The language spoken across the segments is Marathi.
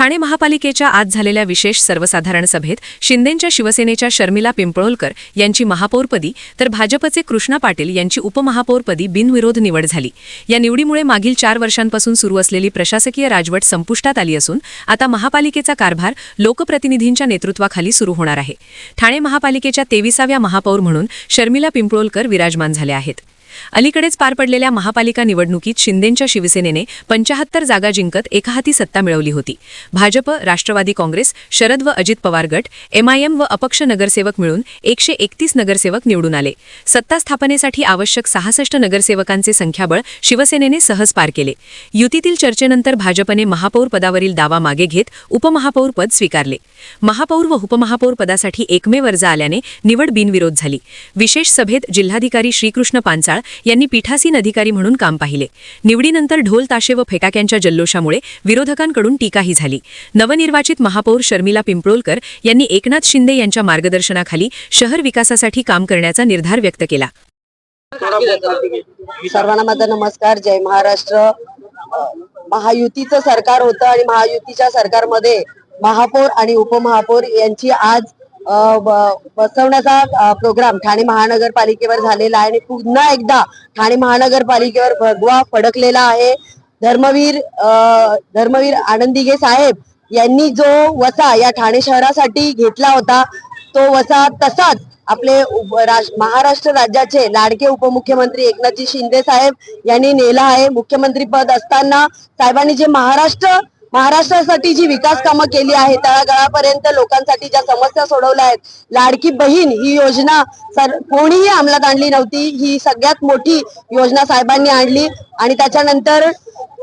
ठाणे महापालिकेच्या आज झालेल्या विशेष सर्वसाधारण सभेत शिंदेंच्या शिवसेनेच्या शर्मिला पिंपळोलकर यांची महापौरपदी तर भाजपचे कृष्णा पाटील यांची उपमहापौरपदी बिनविरोध निवड झाली. या निवडीमुळे मागील चार वर्षांपासून सुरू असलेली प्रशासकीय राजवट संपुष्टात आली असून आता महापालिकेचा कारभार लोकप्रतिनिधींच्या नेतृत्वाखाली सुरू होणार आहे. ठाणे महापालिकेच्या तेविसाव्या महापौर म्हणून शर्मिला पिंपळोलकर विराजमान झाल्या आहेत. अलीकडेच पार पडलेल्या महापालिका निवडणुकीत शिंदेंच्या शिवसेनेने पंचाहत्तर जागा जिंकत एकहाती सत्ता मिळवली होती. भाजप राष्ट्रवादी काँग्रेस शरद व अजित पवार गट एमआयएम व अपक्ष नगरसेवक मिळून एकशे एकतीस नगरसेवक निवडून आले. सत्ता स्थापनेसाठी आवश्यक सहासष्ट नगरसेवकांचे संख्याबळ शिवसेनेने सहज पार केले. युतीतील चर्चेनंतर भाजपने महापौर पदावरील दावा मागे घेत उपमहापौर पद स्वीकारले. महापौर व उपमहापौर पदासाठी एकमेव अर्ज आल्याने निवड बिनविरोध झाली. विशेष सभेत जिल्हाधिकारी श्रीकृष्ण पांचाळ यांनी पीठासीन अधिकारी म्हणून काम पाहिले. निवडीनंतर ढोल ताशे व फेटाक्यांच्या जल्लोषामुळे विरोधकांकडून टीकाही झाली. नवनिर्वाचित महापौर शर्मिला पिंपळोलकर यांनी एकनाथ शिंदे यांच्या मार्गदर्शनाखाली शहर विकासासाठी काम करण्याचा निर्धार व्यक्त केला. सर्वांना माझा नमस्कार. जय महाराष्ट्र. महायुतीचं सरकार होतं आणि महायुतीच्या सरकारमध्ये महापौर आणि उपमहापौर यांची आज बसवण्याचा प्रोग्राम ठाणे महानगरपालिकेवर झालेला आहे आणि पुन्हा एकदा ठाणे महानगरपालिकेवर भगवा फडकलेला आहे. धर्मवीर धर्मवीर आनंदिगे साहेब यांनी जो वसा या ठाणे शहरासाठी घेतला होता तो वसा तसाच आपले राज- महाराष्ट्र राज्याचे लाडके उपमुख्यमंत्री एकनाथजी शिंदे साहेब यांनी नेला आहे. मुख्यमंत्री पद असताना साहेबांनी जे महाराष्ट्र महाराष्ट्रासाठी जी विकास कामं केली आहे तळागाळापर्यंत लोकांसाठी ज्या समस्या सोडवल्या आहेत लाडकी बहीण ही योजना कोणीही अंमलात आणली नव्हती. ही सगळ्यात मोठी योजना साहेबांनी आणली आणि त्याच्यानंतर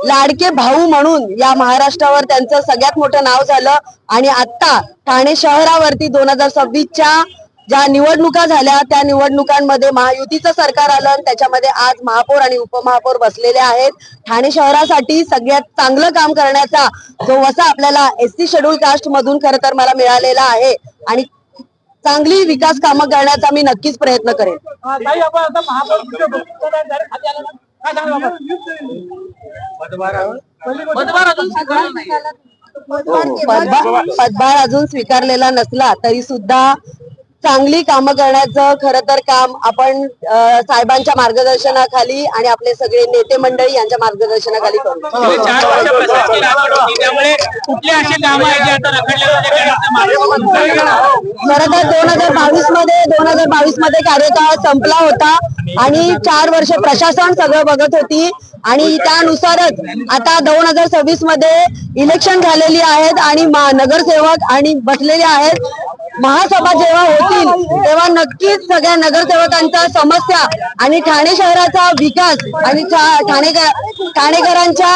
लाडके भाऊ म्हणून या महाराष्ट्रावर त्यांचं सगळ्यात मोठं नाव झालं आणि आता ठाणे शहरावरती दोन हजार सव्वीसच्या ज्या निवडणुका झाल्या त्या निवडणुकांमध्ये महायुतीचं सरकार आलं आणि त्याच्यामध्ये आज महापौर आणि उपमहापौर बसलेले आहेत. ठाणे शहरासाठी सगळ्यात चांगलं काम करण्याचा जो वसा आपल्याला एस सी शेड्यूल कास्ट मधून खरं तर मला मिळालेला आहे. आणि चांगली विकास कामं करण्याचा मी नक्कीच प्रयत्न करेन. पदभार पदभार अजून स्वीकारलेला नसला तरी सुद्धा चांगली कामं करण्याचं खरं तर काम आपण साहेबांच्या मार्गदर्शनाखाली आणि आपले सगळे नेते मंडळी यांच्या मार्गदर्शनाखाली करू. मागे खरं तर दोन हजार बावीसमध्ये दोन हजार बावीसमध्ये कार्यकाळ संपला होता आणि चार वर्ष प्रशासन सगळं बघत होती आणि त्यानुसारच आता दोन हजार सव्वीसमध्ये इलेक्शन झालेली आहेत आणि नगरसेवक आणि बसलेले आहेत. महासभा जेव्हा होतील तेव्हा नक्कीच सगळ्या नगरसेवकांच्या समस्या आणि ठाणे शहराचा विकास आणि ठाणेकर ठाणेकरांच्या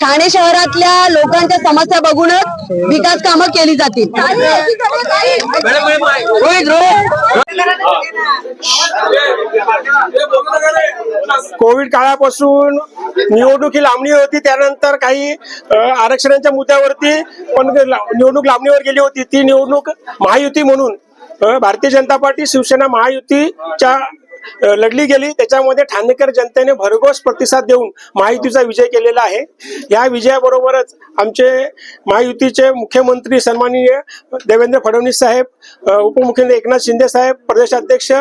ठाणे शहरातल्या लोकांच्या समस्या बघूनच विकास कामं केली जातील. कोविड काळापासून निवडणूक ही लांबणी होती त्यानंतर काही आरक्षणाच्या मुद्द्यावरती पण निवडणूक लांबणीवर गेली होती. ती निवडणूक महायुती म्हणून. भारतीय जनता पार्टी शिवसेना महायुतीच्या लढली गेली. त्याच्यामध्ये ठाणेकर जनतेने भरघोस प्रतिसाद देऊन महायुतीचा विजय केलेला आहे. या विजयाबरोबरच आमचे महायुतीचे मुख्यमंत्री सन्माननीय देवेंद्र फडणवीस साहेब उपमुख्यमंत्री एकनाथ शिंदे साहेब प्रदेशाध्यक्ष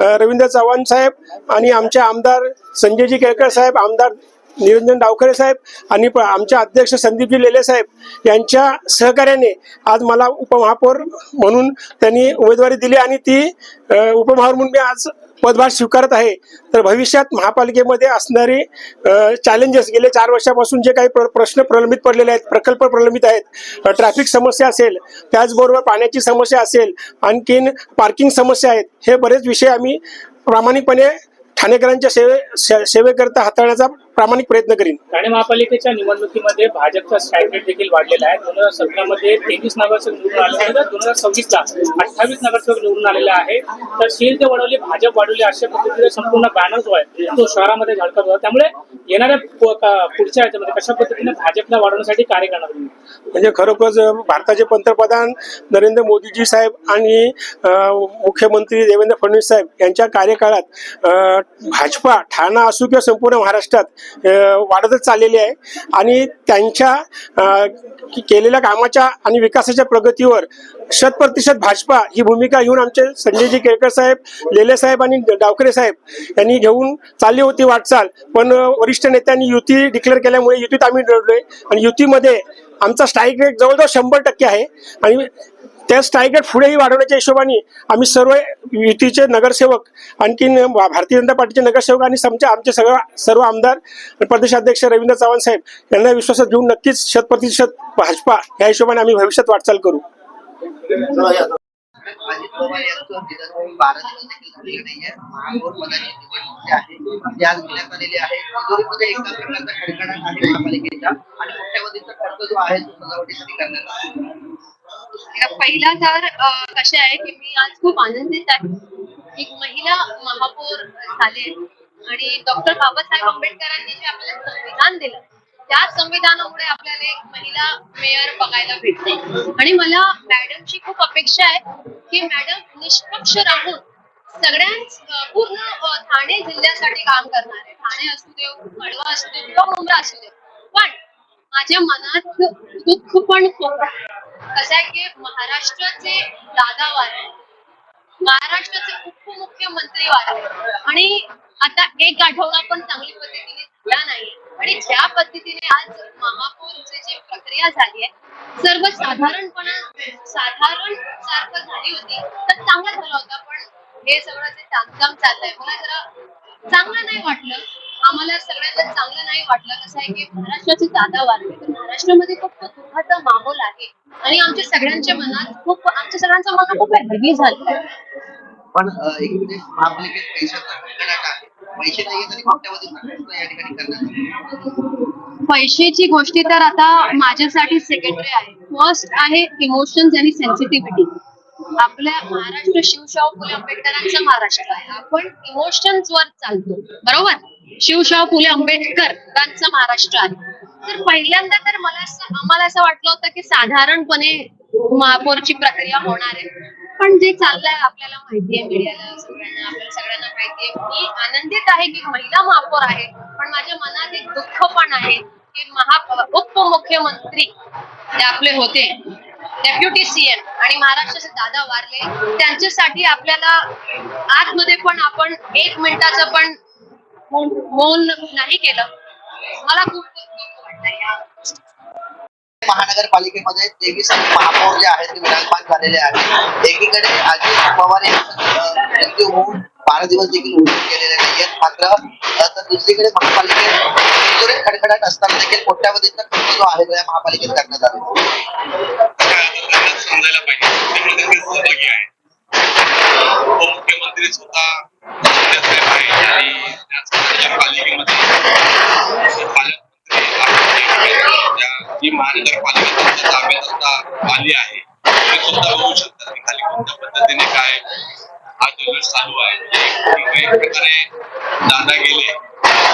रवींद्र चव्हाण साहेब आणि आमचे आमदार संजयजी केळकर साहेब आमदार निरंजन डावखरे साहेब आणि प- अध्यक्ष संदीपजी लेले साहेब यांच्या सहकार्याने आज मला उपमहापौर म्हणून त्यांनी उमेदवारी दिली आणि ती उपमहापौर म्हणून मी आज पदभार स्वीकारत आहे. तर भविष्यात महापालिकेमध्ये असणारे चॅलेंजेस गेले चार वर्षापासून जे काही प्र- प्रश्न प्रलंबित पडलेले आहेत प्रकल्प प्रलंबित आहेत ट्रॅफिक समस्या असेल त्याचबरोबर पाण्याची समस्या असेल आणखीन पार्किंग समस्या आहेत हे बरेच विषय आम्ही प्रामाणिकपणे ठाणेकरांच्या सेवे से- सेवेकरता हाताळण्याचा प्रामाणिक प्रयत्न करीन. ठाणे महापालिकेच्या निवडणुकीमध्ये भाजपचा रेट देखील वाढलेला आहे. दोन हजार सतरा मध्ये तेवीस नगरसेवक निवडून आले आहेत. दोन हजार सव्वीस ला अठ्ठावीस नगरसेवक निवडून आलेले आहे तर शील ते वडवली भाजप वाढवली अशा पद्धतीने संपूर्ण बॅनर जो आहे तो शहरामध्ये झळकत होता. त्यामुळे येणाऱ्या पुढच्या याच्यामध्ये कशा पद्धतीने भाजपला वाढवण्यासाठी कार्य करणार? म्हणजे खरोखरच भारताचे पंतप्रधान नरेंद्र मोदीजी साहेब आणि मुख्यमंत्री देवेंद्र फडणवीस साहेब यांच्या कार्यकाळात भाजपा ठाणा असो किंवा संपूर्ण महाराष्ट्रात वाढतच चाललेली आहे. आणि त्यांच्या केलेल्या कामाच्या आणि विकासाच्या प्रगतीवर शत प्रतिशत भाजपा ही भूमिका घेऊन आमचे संजयजी केळकर साहेब लेले साहेब आणि डावकरे साहेब यांनी घेऊन चालली होती वाटचाल. पण वरिष्ठ नेत्यांनी युती डिक्लेअर केल्यामुळे युतीत आम्ही दडलोय आणि युतीमध्ये आमचा स्ट्राईक रेट जवळजवळ शंभर टक्के आहे. आणि त्या स्ट्राईक पुढेही वाढवण्याच्या हिशोबाने आम्ही सर्व युतीचे नगरसेवक आणखीन भारतीय जनता पार्टीचे नगरसेवक आणि समच्या आमचे सगळं सर्व आमदार प्रदेशाध्यक्ष रवींद्र चव्हाण साहेब यांना विश्वासात घेऊन नक्कीच शतप्रतिशत भाजपा या हिशोबाने आम्ही भविष्यात वाटचाल करू. आहे पहिला तर कसे आहे की मी आज खूप आनंदित आहे. एक महिला महापौर झाले आणि डॉक्टर बाबासाहेब आंबेडकरांनी जे आपल्याला संविधान दिलं त्या संविधानामुळे आपल्याला एक महिला मेयर बघायला भेटते. आणि मला मॅडमची खूप अपेक्षा आहे की मॅडम निष्पक्ष राहून सगळ्यांच पूर्ण ठाणे जिल्ह्यासाठी काम करणार आहे. ठाणे असू दे कळवा असू दे किंवा मुंबई असू दे. पण माझ्या मनात दुःख पण खूप आहे. कसं आहे की महाराष्ट्राचे दादा वारे महाराष्ट्राचे उपमुख्यमंत्री वारे आणि आता एक आठवडा पण चांगली पद्धतीने झाला नाही. आणि ज्या पद्धतीने आज महापौरची जी प्रक्रिया झाली आहे सर्वसाधारणपणा साधारण सारखं झाली होती तर चांगला झाला होता. पण हे सगळं जे तामझाम चाललंय मला जरा चांगलं नाही वाटलं. आम्हाला सगळ्यांना चांगलं नाही वाटलं. कसं आहे की महाराष्ट्राचे दादा वारले तर महाराष्ट्रामध्ये खूप दुःखाचा माहोल आहे. आणि आमच्या सगळ्यांच्या मनात खूप आमच्या सगळ्यांचं मन खूप हेवी झालं. पण अ, एकीकडे महापालिकेत आहे पैसे नाही तरी मोठ्यावधीचा खर्च या ठिकाणी करण्यात आला. पैशाची गोष्टी तर आता माझ्यासाठी सेकंडरी आहे. फर्स्ट आहे इमोशन्स आणि सेन्सिटिव्हिटी आपल्या महाराष्ट्र शिवशाहू फुले आंबेडकरांचा महाराष्ट्र आहे. आपण इमोशन्स वर चालतो. बरोबर? शिवशाहू फुले आंबेडकरांचा महाराष्ट्र आहे. तर पहिल्यांदा तर मला आम्हाला असं वाटलं होतं की साधारणपणे महापौरची प्रक्रिया होणार आहे. पण जे चाललंय आपल्याला माहिती आहे मीडियाला सगळ्यांना आपल्याला सगळ्यांना माहिती आहे मी आनंदित आहे की महिला महापौर आहे. पण माझ्या मनात एक दुःख पण आहे की महा उपमुख्यमंत्री जे आपले होते डेप्युटी सीएम आणि महाराष्ट्राचे दादा वारले त्यांच्यासाठी आपल्याला आतमध्ये पण आपण एक मिनिटाचं पण मौन नाही केलं. मला खूप महानगरपालिकेमध्ये तेवीस महापौर जे आहेत ते विराजमान झालेले आहेत. एकीकडे अजित पवार यांचं मृत्यू होऊन बारा दिवस देखील उलटून केलेले नाहीयेत. मात्र तर दुसरीकडे महापालिकेत खडखडाट असताना देखील कोट्यावधीचा खर्च जो आहे तो या महापालिकेत करण्यात आला आहे. समजायला पाहिजे त्यामध्ये सहभागी आहे उपमुख्यमंत्री स्वतः सदस्य आहे आणि त्याच पालिकेमध्ये पालकमंत्री जी महानगरपालिका ताब्यात आता आली आहे ते सुद्धा बघू शकतात. की खाली कोणत्या पद्धतीने काय हा जल्लोष चालू आहे म्हणजे एक प्रकारे दादा गेले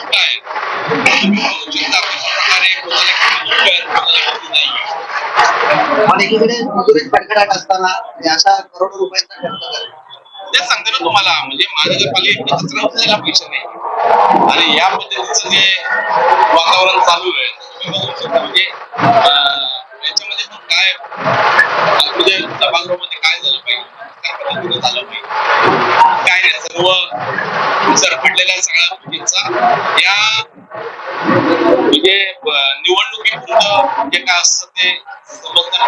नाही पण एकीकडे खडखडाट असताना करोडो रुपयांचा खर्च करतात ते सांगते ना तुम्हाला म्हणजे महानगरपालिकेत कचरा उचलायला पैसे नाही. आणि या पद्धतीचं जे वातावरण चालू आहे तुम्ही म्हणजे याच्यामध्ये काय म्हणजे सभागृहामध्ये काय झालं पाहिजे? काय पद्धतीने झालं पाहिजे. सर्व सगळ्या गोष्टींचा. या म्हणजे निवडणुकीपूर्ण जे काय असतं ते समजताना